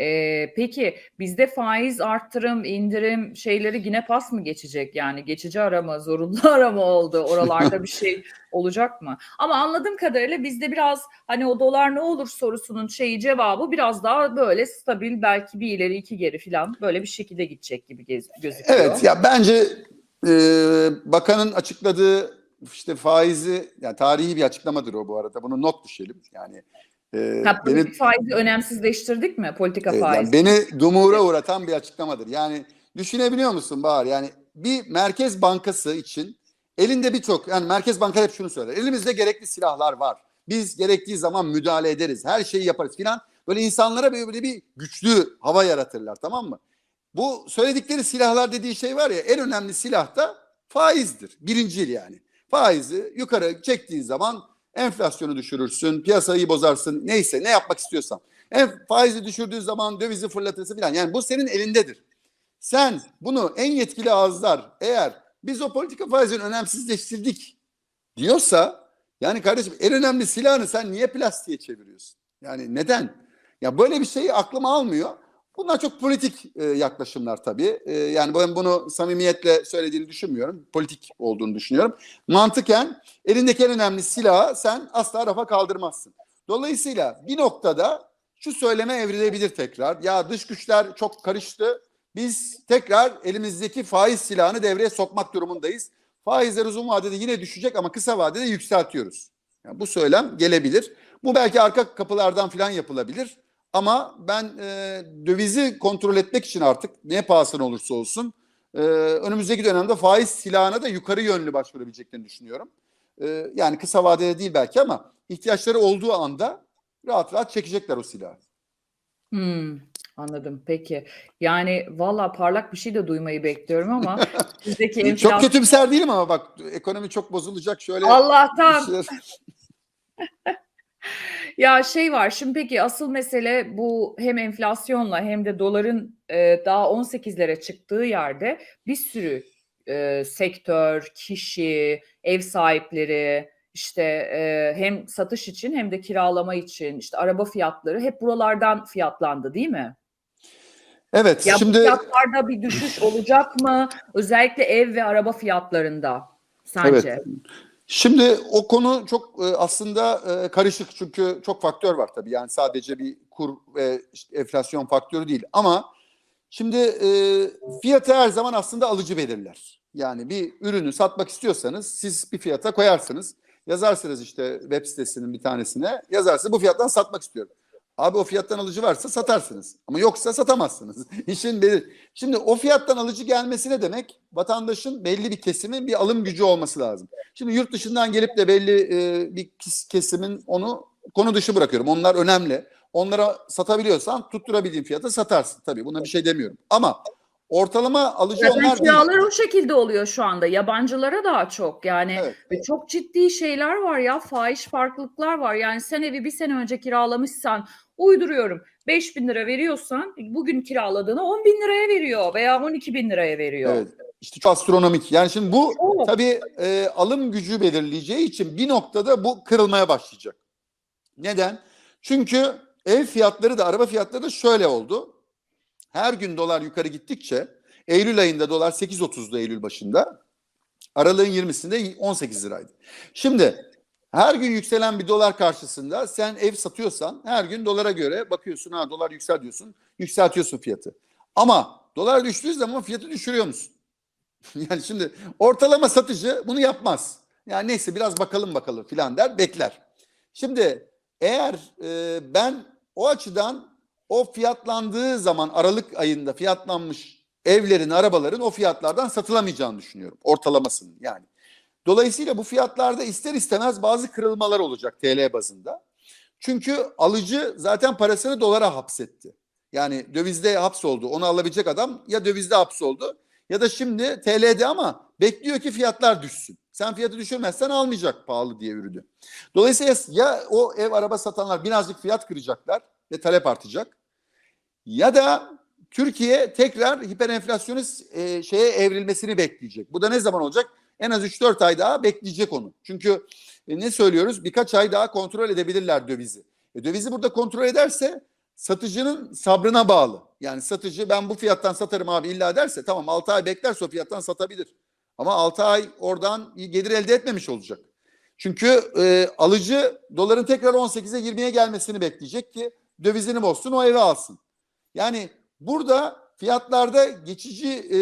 Ee, peki bizde faiz arttırım, indirim şeyleri yine pas mı geçecek? Yani geçici arama, zorunlu arama oldu. Oralarda bir şey olacak mı? Ama anladığım kadarıyla bizde biraz hani o dolar ne olur sorusunun şeyi cevabı biraz daha böyle stabil belki bir ileri iki geri falan böyle bir şekilde gidecek gibi gözüküyor. Evet ya bence e, bakanın açıkladığı işte faizi yani tarihi bir açıklamadır o bu arada. Bunu not düşelim. Yani e, Ha, beni politik faizi önemsizleştirdik mi? Politika Evet, faizi. yani beni dumura uğratan bir açıklamadır. Yani düşünebiliyor musun Bahar? Yani bir merkez bankası için elinde birçok yani merkez banka hep şunu söyler. Elimizde gerekli silahlar var. Biz gerektiği zaman müdahale ederiz. Her şeyi yaparız filan. Böyle insanlara böyle bir güçlü hava yaratırlar tamam mı? Bu söyledikleri silahlar dediği şey var ya en önemli silah da faizdir. Birincil yani. Faizi yukarı çektiğin zaman enflasyonu düşürürsün, piyasayı bozarsın, neyse ne yapmak istiyorsan. En faizi düşürdüğü zaman dövizi fırlatırsın filan. Yani bu senin elindedir. Sen bunu en yetkili ağızlar eğer biz o politika faizini önemsizleştirdik diyorsa yani kardeşim en önemli silahını sen niye plastiğe çeviriyorsun? Yani neden? Ya böyle bir şeyi aklıma almıyor. Bunlar çok politik e, yaklaşımlar tabii. E, yani ben bunu samimiyetle söylediğini düşünmüyorum. Politik olduğunu düşünüyorum. Mantıken elindeki en önemli silahı sen asla rafa kaldırmazsın. Dolayısıyla bir noktada şu söyleme evrilebilir tekrar. Ya dış güçler çok karıştı. Biz tekrar elimizdeki faiz silahını devreye sokmak durumundayız. Faizler uzun vadede yine düşecek ama kısa vadede yükseltiyoruz. Yani bu söylem gelebilir. Bu belki arka kapılardan falan yapılabilir. Ama ben e, dövizi kontrol etmek için artık ne pahasına olursa olsun e, önümüzdeki dönemde faiz silahına da yukarı yönlü başvurabileceklerini düşünüyorum. E, yani kısa vadede değil belki ama ihtiyaçları olduğu anda rahat rahat çekecekler o silahı. Hmm, anladım. Peki. Yani valla parlak bir şey de duymayı bekliyorum ama sizdeki Çok enflasyon kötümser değilim ama bak ekonomi çok bozulacak şöyle Allah'tan şeyler- Ya şey var şimdi peki asıl mesele bu hem enflasyonla hem de doların e, daha 18'lere çıktığı yerde bir sürü e, sektör, kişi, ev sahipleri işte e, hem satış için hem de kiralama için işte araba fiyatları hep buralardan fiyatlandı değil mi? Evet Ya şimdi fiyatlarda bir düşüş olacak mı? Özellikle ev ve araba fiyatlarında sence? Evet. Şimdi o konu çok e, aslında e, karışık çünkü çok faktör var tabii. Yani sadece bir kur ve işte enflasyon faktörü değil. Ama şimdi e, fiyatı her zaman aslında alıcı belirler. Yani bir ürünü satmak istiyorsanız siz bir fiyata koyarsınız. Yazarsınız işte web sitesinin bir tanesine. Yazarsınız bu fiyattan satmak istiyorum. Abi o fiyattan alıcı varsa satarsınız. Ama yoksa satamazsınız. İşin belir. Şimdi o fiyattan alıcı gelmesi ne demek? Vatandaşın belli bir kesimin bir alım gücü olması lazım. Şimdi yurt dışından gelip de belli e, bir kes- kesimin onu konu dışı bırakıyorum. Onlar önemli. Onlara satabiliyorsan tutturabildiğin fiyata satarsın. Tabii buna bir şey demiyorum. Ama ortalama alıcı Zaten onlar değil. o şekilde oluyor şu anda. Yabancılara daha çok. Yani Evet. ve çok ciddi şeyler var ya. Fahiş farklılıklar var. Yani sen evi bir sene önce kiralamışsan uyduruyorum. 5 bin lira veriyorsan bugün kiraladığını 10 bin liraya veriyor veya 12 bin liraya veriyor. Evet. İşte çok astronomik. Yani şimdi bu Çok. tabii e, alım gücü belirleyeceği için bir noktada bu kırılmaya başlayacak. Neden? Çünkü ev fiyatları da araba fiyatları da şöyle oldu. Her gün dolar yukarı gittikçe Eylül ayında dolar 8.30'du Eylül başında. Aralığın 20'sinde 18 liraydı. Şimdi her gün yükselen bir dolar karşısında sen ev satıyorsan her gün dolara göre bakıyorsun ha dolar yüksel diyorsun. Yükseltiyorsun fiyatı. Ama dolar düştüğü zaman fiyatı düşürüyor musun? yani şimdi ortalama satıcı bunu yapmaz. Yani neyse biraz bakalım bakalım filan der bekler. Şimdi eğer e, ben o açıdan o fiyatlandığı zaman Aralık ayında fiyatlanmış evlerin, arabaların o fiyatlardan satılamayacağını düşünüyorum. Ortalamasının yani. Dolayısıyla bu fiyatlarda ister istemez bazı kırılmalar olacak TL bazında. Çünkü alıcı zaten parasını dolara hapsetti. Yani dövizde hapsoldu. Onu alabilecek adam ya dövizde hapsoldu ya da şimdi TL'de ama bekliyor ki fiyatlar düşsün. Sen fiyatı düşürmezsen almayacak pahalı diye ürünü. Dolayısıyla ya o ev araba satanlar birazcık fiyat kıracaklar ve talep artacak. Ya da Türkiye tekrar hiperenflasyonist e, şeye evrilmesini bekleyecek. Bu da ne zaman olacak? En az 3-4 ay daha bekleyecek onu. Çünkü e, ne söylüyoruz? Birkaç ay daha kontrol edebilirler dövizi. E, dövizi burada kontrol ederse satıcının sabrına bağlı. Yani satıcı ben bu fiyattan satarım abi illa derse tamam 6 ay beklerse o fiyattan satabilir. Ama 6 ay oradan gelir elde etmemiş olacak. Çünkü e, alıcı doların tekrar 18'e 20'ye gelmesini bekleyecek ki dövizini bozsun o evi alsın. Yani burada fiyatlarda geçici e,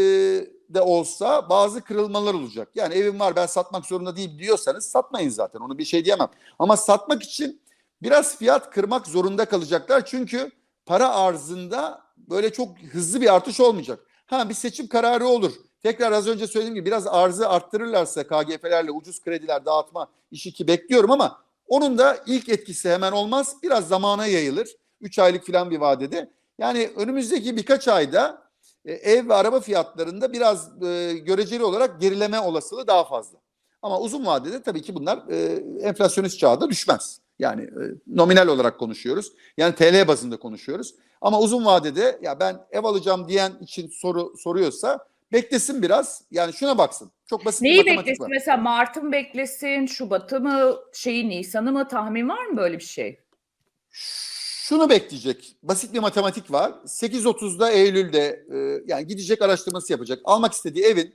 de olsa bazı kırılmalar olacak. Yani evim var ben satmak zorunda değilim diyorsanız satmayın zaten onu bir şey diyemem. Ama satmak için biraz fiyat kırmak zorunda kalacaklar. Çünkü para arzında böyle çok hızlı bir artış olmayacak. Ha bir seçim kararı olur. Tekrar az önce söylediğim gibi biraz arzı arttırırlarsa KGF'lerle ucuz krediler dağıtma işi ki bekliyorum ama onun da ilk etkisi hemen olmaz. Biraz zamana yayılır. 3 aylık falan bir vadede. Yani önümüzdeki birkaç ayda e, ev ve araba fiyatlarında biraz e, göreceli olarak gerileme olasılığı daha fazla. Ama uzun vadede tabii ki bunlar e, enflasyonist çağda düşmez. Yani e, nominal olarak konuşuyoruz. Yani TL bazında konuşuyoruz. Ama uzun vadede ya ben ev alacağım diyen için soru soruyorsa beklesin biraz. Yani şuna baksın. Çok basit bir Neyi matematik beklesin? var. Mesela Mart'ı mı beklesin, Şubat'ı mı, şeyi Nisan'ı mı tahmin var mı böyle bir şey? Şunu bekleyecek. Basit bir matematik var. 8.30'da Eylül'de e, yani gidecek araştırması yapacak. Almak istediği evin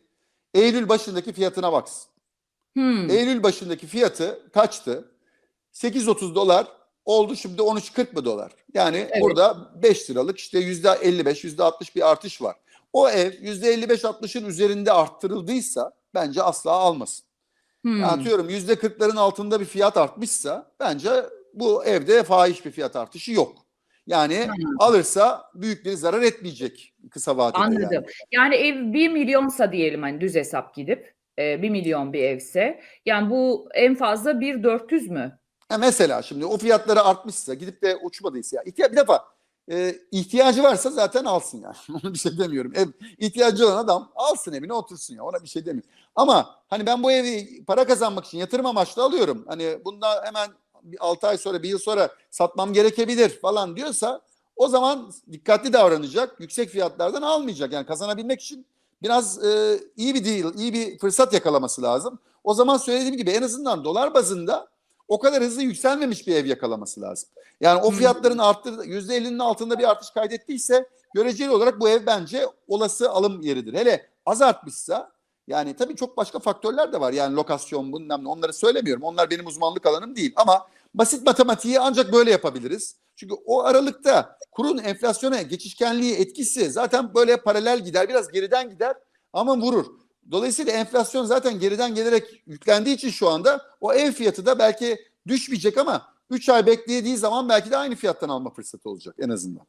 Eylül başındaki fiyatına baksın. Hmm. Eylül başındaki fiyatı kaçtı? 8.30 dolar oldu şimdi 13.40 mı dolar? Yani Evet. burada 5 liralık işte %55, %60 bir artış var. O ev %55-60'ın üzerinde arttırıldıysa bence asla almasın. Hmm. Yani atıyorum %40'ların altında bir fiyat artmışsa bence bu evde fahiş bir fiyat artışı yok. Yani Hmm. alırsa büyük bir zarar etmeyecek kısa vadede. Anladım. Yani. Yani ev 1 milyonsa diyelim hani düz hesap gidip e, 1 milyon bir evse yani bu en fazla 1.400 mü? Ha mesela şimdi o fiyatları artmışsa gidip de uçmadıysa ya ihtiya- bir defa e, ihtiyacı varsa zaten alsın yani. Ona bir şey demiyorum. Ev ihtiyacı olan adam alsın evine otursun ya. Ona bir şey demiyorum. Ama hani ben bu evi para kazanmak için yatırım amaçlı alıyorum. Hani bunda hemen 6 ay sonra bir yıl sonra satmam gerekebilir falan diyorsa o zaman dikkatli davranacak. Yüksek fiyatlardan almayacak. Yani kazanabilmek için biraz e, iyi bir deal, iyi bir fırsat yakalaması lazım. O zaman söylediğim gibi en azından dolar bazında o kadar hızlı yükselmemiş bir ev yakalaması lazım. Yani o Hmm. fiyatların arttı %50'nin altında bir artış kaydettiyse göreceli olarak bu ev bence olası alım yeridir. Hele az artmışsa yani tabii çok başka faktörler de var. Yani lokasyon ne onları söylemiyorum. Onlar benim uzmanlık alanım değil ama basit matematiği ancak böyle yapabiliriz. Çünkü o aralıkta kurun enflasyona geçişkenliği etkisi zaten böyle paralel gider. Biraz geriden gider ama vurur. Dolayısıyla enflasyon zaten geriden gelerek yüklendiği için şu anda o ev fiyatı da belki düşmeyecek ama 3 ay beklediği zaman belki de aynı fiyattan alma fırsatı olacak en azından.